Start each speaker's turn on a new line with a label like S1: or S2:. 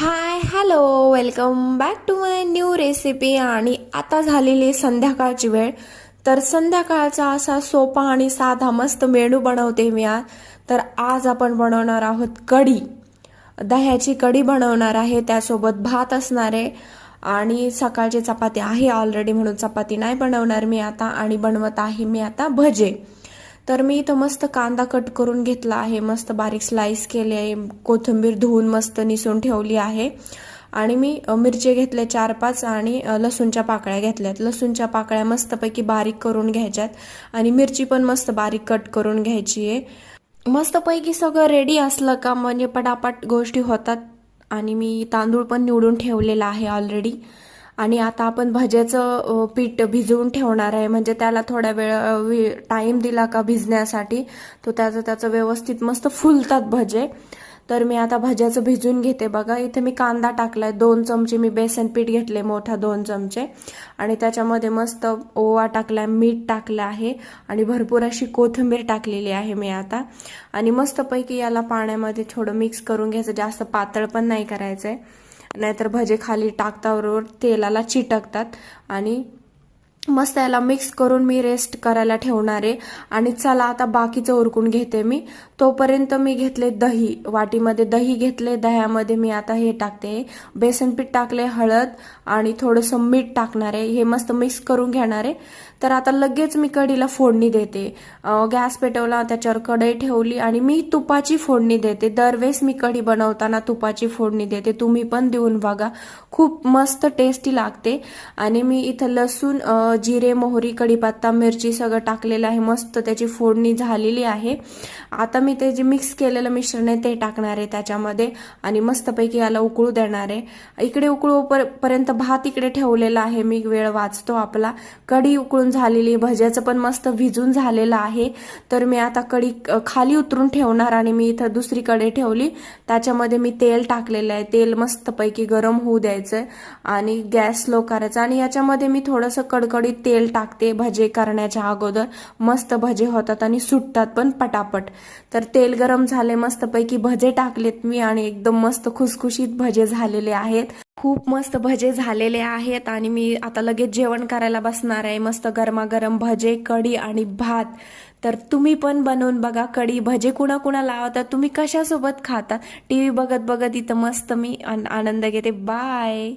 S1: Hi hello welcome back to my new recipe आणि आता झालेली संध्याकाळची वेळ. तर संध्याकाळचा असा सोपा आणि साधा मस्त मेनू बनवते मी आज. तर आज आपण बनवणार आहोत कढी. दह्याची कढी बनवणार आहे त्यासोबत भात असणार आहे. आणि सकाळची चपाती आहे ऑलरेडी म्हणून चपाती नाही बनवणार मी आता. आणि बनवत आहे मी आता भजे. तर मी इथं मस्त कांदा कट करून घेतला आहे. मस्त बारीक स्लाईस केले आहे. कोथिंबीर धुवून मस्त निसून ठेवली आहे. आणि मी मिरचे मिरची घेतले चार पाच आणि लसूणच्या पाकळ्या घेतल्यात. लसूणच्या पाकळ्या मस्तपैकी बारीक करून घ्यायच्यात. आणि मिरची पण मस्त बारीक कट करून घ्यायची आहे. मस्तपैकी सगळं रेडी असलं का? म्हणजे पटापट गोष्टी होतात. आणि मी तांदूळ पण निवडून ठेवलेला आहे ऑलरेडी आणि आता आपण भज्याचं पीठ भिजवून ठेवणार आहे. म्हणजे त्याला थोड्या वेळ टाईम दिला का भिजण्यासाठी तो त्याचं त्याचं व्यवस्थित मस्त फुलतात भजे. तर मी आता भज्याचं भिजून घेते. बघा इथे मी कांदा टाकलाय. दोन चमचे मी बेसन पीठ घेतले मोठा दोन चमचे. आणि त्याच्यामध्ये मस्त ओवा टाकलाय मीठ टाकलं आहे. आणि भरपूर अशी कोथिंबीर टाकलेली आहे मी आता. आणि मस्तपैकी याला पाण्यामध्ये थोडं मिक्स करून घ्यायचं. जास्त पातळ पण नाही करायचंय. नाहीतर भजे खाली टाकताबरोबर तेलाला चिटकतात आणि मस्त याला मिक्स करून मी रेस्ट करायला ठेवणार आहे. आणि चला आता बाकीचं उरकून घेते मी. तोपर्यंत मी घेतले दही. वाटीमध्ये दही घेतले. दह्यामध्ये मी आता हे टाकते. बेसन पीठ टाकले हळद आणि थोडंसं मीठ टाकणार आहे. हे मस्त मिक्स करून घेणार आहे. तर आता लगेच मी कढीला फोडणी देते. गॅस पेटवला त्याच्यावर कढई ठेवली आणि मी तुपाची फोडणी देते. दरवेळेस मी कढी बनवताना तुपाची फोडणी देते. तुम्ही पण देऊन बघा. खूप मस्त टेस्टी लागते. आणि मी इथं लसूण जिरे मोहरी कढीपत्ता मिरची सगळं टाकलेलं आहे. मस्त त्याची फोडणी झालेली आहे. आता मी ते जे मिक्स केलेलं मिश्रण आहे ते टाकणार आहे त्याच्यामध्ये आणि मस्तपैकी याला उकळू देणार आहे. इकडे उकळू पर्यंत भात इकडे ठेवलेला आहे. मी वेळ वाचतो आपला. कढी उकळून झालेली भज्याचं पण मस्त भिजून झालेलं आहे. तर मी आता कढी खाली उतरून ठेवणार आणि मी इथं दुसरी कढई ठेवली. त्याच्यामध्ये मी तेल टाकलेलं आहे. तेल मस्तपैकी गरम होऊ द्यायचं आणि गॅस स्लो करायचा आणि याच्यामध्ये मी थोडंसं कडकड थोडी तेल टाकते भजे करण्याच्या अगोदर मस्त भजे होतात आणि सुटतात पण पटापट. तर तेल गरम झाले मस्तपैकी भजे टाकलेत मी आणि एकदम मस्त खुसखुशीत भजे झालेले आहेत. खूप मस्त भजे झालेले आहेत आणि मी आता लगेच जेवण करायला बसणार आहे. मस्त गरमागरम भजे कढी आणि भात. तर तुम्ही पण बनवून बघा कढी भजे कुणा कुणा लावता तुम्ही कशासोबत खाता? टी व्ही बघत बघत इथं मस्त मी आनंद घेते. बाय!